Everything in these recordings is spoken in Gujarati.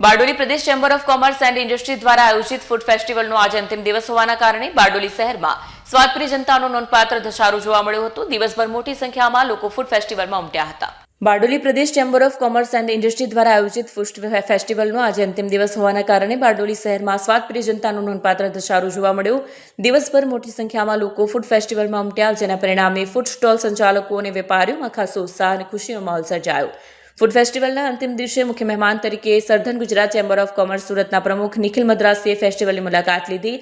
Bardoli Pradesh chamber of commerce and industry દ્વારા આયોજિત ફૂડ ફેસ્ટિવલનો આજે અંતિમ દિવસ હોવાના કારણે બારડોલી શહેરમાં સ્વાદપ્રિય જનતાનો નોંધપાત્ર ધસારો જોવા મળ્યો હતો. દિવસભર મોટી સંખ્યામાં લોકો ફૂડ ફેસ્ટિવલમાં ઉમટ્યા હતા. Bardoli Pradesh chamber of commerce and industry દ્વારા આયોજિત ફૂડ ફેસ્ટિવલનો આજે અંતિમ દિવસ હોવાના કારણે બારડોલી શહેરમાં સ્વાદપ્રિય જનતાનો નોંધપાત્ર ધસારો જોવા મળ્યો. દિવસભર મોટી સંખ્યામાં લોકો ફૂડ ફેસ્ટિવલમાં ઉમટ્યા, જેના પરિણામે ફૂડ સ્ટોલ સંચાલકો અને વેપારીઓમાં ખાસો ઉત્સાહ અને ખુશીનો માહોલ સર્જાયો. ફૂડ ફેસ્ટિવલના અંતિમ દિવસે મુખ્ય મહેમાન તરીકે southern Gujarat chamber of commerce સુરતના પ્રમુખ નિખિલ મદ્રાસીએ ફેસ્ટિવલની મુલાકાત લીધી.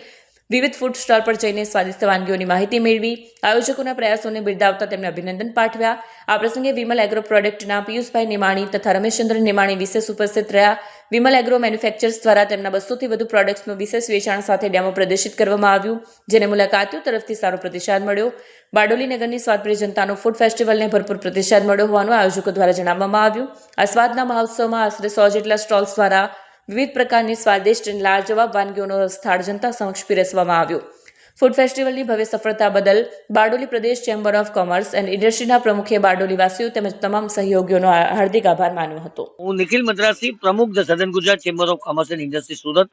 વિવિધ ફૂડ સ્ટોલ પર જઈને સ્વાદિષ્ટ વાનગીઓની માહિતી મેળવી, આયોજકોના પ્રયાસોને બિરદાવતા તેમને અભિનંદન પાઠવ્યા. આ પ્રસંગે વિમલ એગ્રો પ્રોડક્ટના પિયુષભાઈ નિમાણી તથા રમેશચંદ્ર નિમાણી વિશેષ ઉપસ્થિત રહ્યા. વિમલ એગ્રો મેન્યુફેક્ચર્સ દ્વારા તેમના બસોથી વધુ પ્રોડક્ટ્સનું વિશેષ વેચાણ સાથે ડેમો પ્રદર્શિત કરવામાં આવ્યું, જેને મુલાકાતીઓ તરફથી સારો પ્રતિસાદ મળ્યો. બારડોલી નગરની સ્વાદપ્રિય જનતાનો ફૂડ ફેસ્ટિવલને ભરપૂર પ્રતિસાદ મળ્યો હોવાનું આયોજકો દ્વારા જણાવવામાં આવ્યું. આ સ્વાદના મહોત્સવમાં આશરે સો જેટલા સ્ટોલ્સ દ્વારા વિવિધ પ્રકારની સ્વાદિષ્ટ અને લાજવાબ વાનગીઓનો સ્થાળ જનતા સમક્ષ પીરસવામાં આવ્યો. ફૂડ ફેસ્ટિવલની ભવ્ય સફળતા બદલ Bardoli Pradesh chamber of commerce and ઇન્ડસ્ટ્રીના પ્રમુખે બારડોલી વાસીઓ તેમજ તમામ સહયોગીઓનો હાર્દિક આભાર માન્યો હતો. હું નિખિલ મદ્રાસી, પ્રમુખ the southern Gujarat chamber of commerce and industry Surat.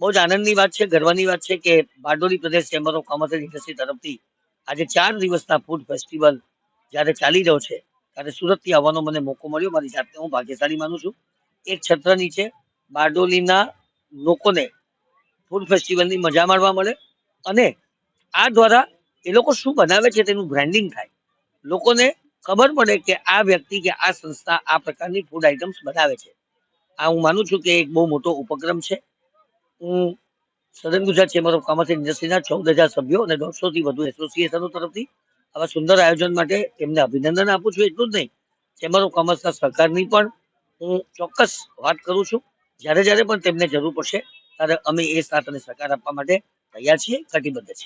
બહુ જ આનંદની વાત છે, ગર્વની વાત છે કે Bardoli Pradesh chamber of commerce and industry તરફથી આજે ચાર દિવસના ફૂડ ફેસ્ટિવલ જ્યારે ચાલી રહ્યો છે, ત્યારે સુરતથી આવવાનો મને મોકો મળ્યો. મારી જાતને હું ભાગ્યશાળી માનું છું. એક છત્ર નીચે બારડોલીના લોકોને ફૂડ ફેસ્ટિવલની મજા માણવા મળે અને આ દ્વારા એ લોકો શું બનાવે છે તેનું બ્રાન્ડિંગ થાય. લોકોને ખબર પડે કે આ વ્યક્તિ કે આ સંસ્થા આ પ્રકારની ફૂડ આઇટમ્સ બનાવે છે. આ હું માનું છું કે એક બહુ મોટો ઉપક્રમ છે. હું southern Gujarat chamber of commerce ઇન્ડસ્ટ્રીના ચૌદ હજાર સભ્યો અને દોઢસોથી વધુ એસોસિએશનો તરફથી આવા સુંદર આયોજન માટે એમને અભિનંદન આપું છું. એટલું જ નહીં ચેમ્બર ઓફ કોમર્સના સહકારની પણ હું ચોક્કસ વાત કરું છું. જ્યારે જ્યારે પણ તેમને જરૂર પડશે, ત્યારે અમે એ સાથ અને સહકાર આપવા માટે તૈયાર છીએ, કટિબદ્ધ છીએ.